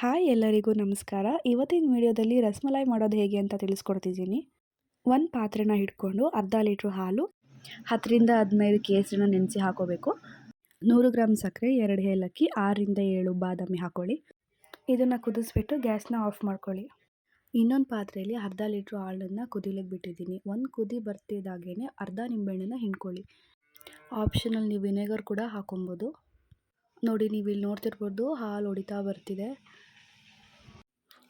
Hi ಎಲ್ಲರಿಗೂ ನಮಸ್ಕಾರ. ಇವತ್ತಿನ ವಿಡಿಯೋದಲ್ಲಿ ರಸಮಲೈ ಮಾಡೋದು ಹೇಗೆ ಅಂತ ತಿಳಿಸ್ಕೊಡ್ತಿದ್ದೀನಿ. ಒಂದು ಪಾತ್ರೆನ ಹಿಡ್ಕೊಂಡು ಅರ್ಧ ಲೀಟ್ರ್ ಹಾಲು, ಹತ್ತರಿಂದ ಹದಿನೈದು ಕೇಸರಿನ ನೆನೆಸಿ ಹಾಕೋಬೇಕು. ನೂರು ಗ್ರಾಮ್ ಸಕ್ಕರೆ, ಎರಡು ಏಲಕ್ಕಿ, ಆರರಿಂದ ಏಳು ಬಾದಾಮಿ ಹಾಕೊಳ್ಳಿ. ಇದನ್ನು ಕುದಿಸ್ಬಿಟ್ಟು ಗ್ಯಾಸ್ನ ಆಫ್ ಮಾಡ್ಕೊಳ್ಳಿ. ಇನ್ನೊಂದು ಪಾತ್ರೆಯಲ್ಲಿ ಅರ್ಧ ಲೀಟ್ರ್ ಹಾಲನ್ನು ಕುದಿಲಿಕ್ಕೆ ಬಿಟ್ಟಿದ್ದೀನಿ. ಒಂದು ಕುದಿ ಬರ್ತಿದ್ದಾಗೇ ಅರ್ಧ ನಿಂಬೆಹಣ್ಣನ್ನು ಹಿಂಡ್ಕೊಳ್ಳಿ. ಆಪ್ಷನಲ್ ನೀವು ವಿನೆಗರ್ ಕೂಡ ಹಾಕೊಬೋದು. ನೋಡಿ ನೀವು ಇಲ್ಲಿ ನೋಡ್ತಿರ್ಬೋದು ಹಾಲು ಹೊಡಿತಾ ಬರ್ತಿದೆ.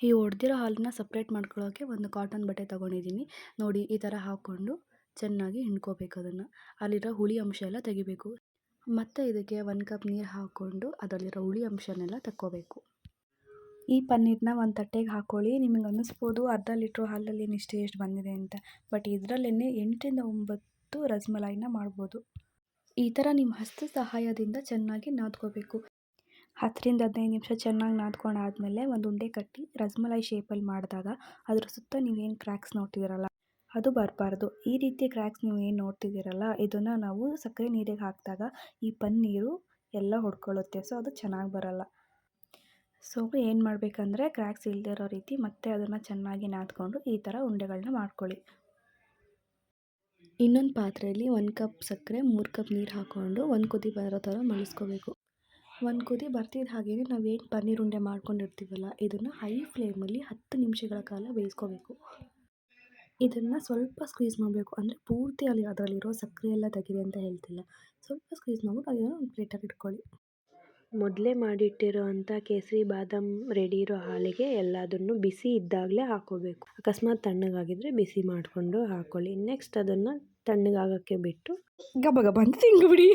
ಈ ಒಡೆದಿರೋ ಹಾಲನ್ನ ಸಪ್ರೇಟ್ ಮಾಡ್ಕೊಳ್ಳೋಕ್ಕೆ ಒಂದು ಕಾಟನ್ ಬಟ್ಟೆ ತೊಗೊಂಡಿದ್ದೀನಿ. ನೋಡಿ, ಈ ಥರ ಹಾಕ್ಕೊಂಡು ಚೆನ್ನಾಗಿ ಹಿಂಡ್ಕೋಬೇಕು ಅದನ್ನು. ಅಲ್ಲಿರೋ ಹುಳಿ ಅಂಶ ಎಲ್ಲ ತೆಗಿಬೇಕು. ಮತ್ತು ಇದಕ್ಕೆ ಒಂದು ಕಪ್ ನೀರು ಹಾಕ್ಕೊಂಡು ಅದರಲ್ಲಿರೋ ಹುಳಿ ಅಂಶನೆಲ್ಲ ತಕ್ಕೋಬೇಕು. ಈ ಪನ್ನೀರನ್ನ ಒಂದು ತಟ್ಟೆಗೆ ಹಾಕ್ಕೊಳ್ಳಿ ನಿಮಗೆ ಅನ್ನಿಸ್ಬೋದು ಅರ್ಧ ಲೀಟ್ರ್ ಹಾಲಲ್ಲಿ ಇಷ್ಟು ಎಷ್ಟು ಬಂದಿದೆ ಅಂತ. ಬಟ್ ಇದರಲ್ಲೇ ಎಂಟರಿಂದ ಒಂಬತ್ತು ರಸ್ಮಲಾಯಿನ ಮಾಡ್ಬೋದು. ಈ ಥರ ನಿಮ್ಮ ಹಸ್ತ ಸಹಾಯದಿಂದ ಚೆನ್ನಾಗಿ ನಾದ್ಕೋಬೇಕು. ಹತ್ತರಿಂದ ಹದಿನೈದು ನಿಮಿಷ ಚೆನ್ನಾಗಿ ನಾದ್ಕೊಂಡಾದಮೇಲೆ ಒಂದು ಉಂಡೆ ಕಟ್ಟಿ ರಸ್ಮಲೈ ಶೇಪಲ್ಲಿ ಮಾಡಿದಾಗ ಅದ್ರ ಸುತ್ತ ನೀವೇನು ಕ್ರ್ಯಾಕ್ಸ್ ನೋಡ್ತಿದ್ದೀರಲ್ಲ, ಅದು ಬರಬಾರ್ದು. ಈ ರೀತಿ ಕ್ರ್ಯಾಕ್ಸ್ ನೀವು ಏನು ನೋಡ್ತಿದ್ದೀರಲ್ಲ, ಇದನ್ನು ನಾವು ಸಕ್ಕರೆ ನೀರಿಗೆ ಹಾಕಿದಾಗ ಈ ಪನ್ನೀರು ಎಲ್ಲ ಹೊಡ್ಕೊಳ್ಳುತ್ತೆ ಸೊ ಅದು ಚೆನ್ನಾಗಿ ಬರಲ್ಲ. ಸೊ ಏನು ಮಾಡಬೇಕಂದ್ರೆ ಕ್ರ್ಯಾಕ್ಸ್ ಇಲ್ಲದೆ ಇರೋ ರೀತಿ ಮತ್ತೆ ಅದನ್ನು ಚೆನ್ನಾಗಿ ನಾದ್ಕೊಂಡು ಈ ಥರ ಉಂಡೆಗಳನ್ನ ಮಾಡ್ಕೊಳ್ಳಿ. ಇನ್ನೊಂದು ಪಾತ್ರೆಯಲ್ಲಿ ಒಂದು ಕಪ್ ಸಕ್ಕರೆ, ಮೂರು ಕಪ್ ನೀರು ಹಾಕ್ಕೊಂಡು ಒಂದು ಕುದಿ ಬರೋ ಥರ ಮಳಿಸ್ಕೋಬೇಕು. ಒಂದು ಕುದಿ ಬರ್ತಿದ್ದ ಹಾಗೇ ನಾವೇನು ಪನ್ನೀರ್ ಉಂಡೆ ಮಾಡ್ಕೊಂಡಿರ್ತೀವಲ್ಲ ಇದನ್ನು ಹೈ ಫ್ಲೇಮಲ್ಲಿ ಹತ್ತು ನಿಮಿಷಗಳ ಕಾಲ ಬೇಯಿಸ್ಕೋಬೇಕು. ಇದನ್ನು ಸ್ವಲ್ಪ ಸ್ಕ್ವೀಸ್ ಮಾಡಬೇಕು. ಅಂದರೆ ಪೂರ್ತಿ ಅಲ್ಲಿ ಅದರಲ್ಲಿರೋ ಸಕ್ಕರೆ ಎಲ್ಲ ತೆಗಿದೆ ಅಂತ ಹೇಳ್ತಿಲ್ಲ. ಸ್ವಲ್ಪ ಸ್ಕ್ವೀಸ್ ಮಾಡ್ಬಿಟ್ಟು ಅದನ್ನು ಒಂದು ಪ್ಲೇಟಲ್ಲಿ ಇಟ್ಕೊಳ್ಳಿ. ಮೊದಲೇ ಮಾಡಿಟ್ಟಿರೋ ಅಂಥ ಕೇಸರಿ ಬಾದಾಮ್ ರೆಡಿ ಇರೋ ಹಾಲಿಗೆ ಎಲ್ಲದನ್ನು ಬಿಸಿ ಇದ್ದಾಗಲೇ ಹಾಕೋಬೇಕು. ಅಕಸ್ಮಾತ್ ತಣ್ಣಗಾಗಿದ್ದರೆ ಬಿಸಿ ಮಾಡಿಕೊಂಡು ಹಾಕ್ಕೊಳ್ಳಿ ನೆಕ್ಸ್ಟ್ ಅದನ್ನು ತಣ್ಣಗಾಗೋಕ್ಕೆ ಬಿಟ್ಟು ಗಬ ಗಬ ಅಂತ ತಿಂದ್ಬಿಡಿ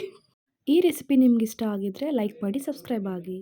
ಈ ರೆಸಿಪಿ ನಿಮ್ಗೆ ಇಷ್ಟ ಆಗಿದ್ದರೆ ಲೈಕ್ ಮಾಡಿ ಸಬ್ಸ್ಕ್ರೈಬ್ ಆಗಿ.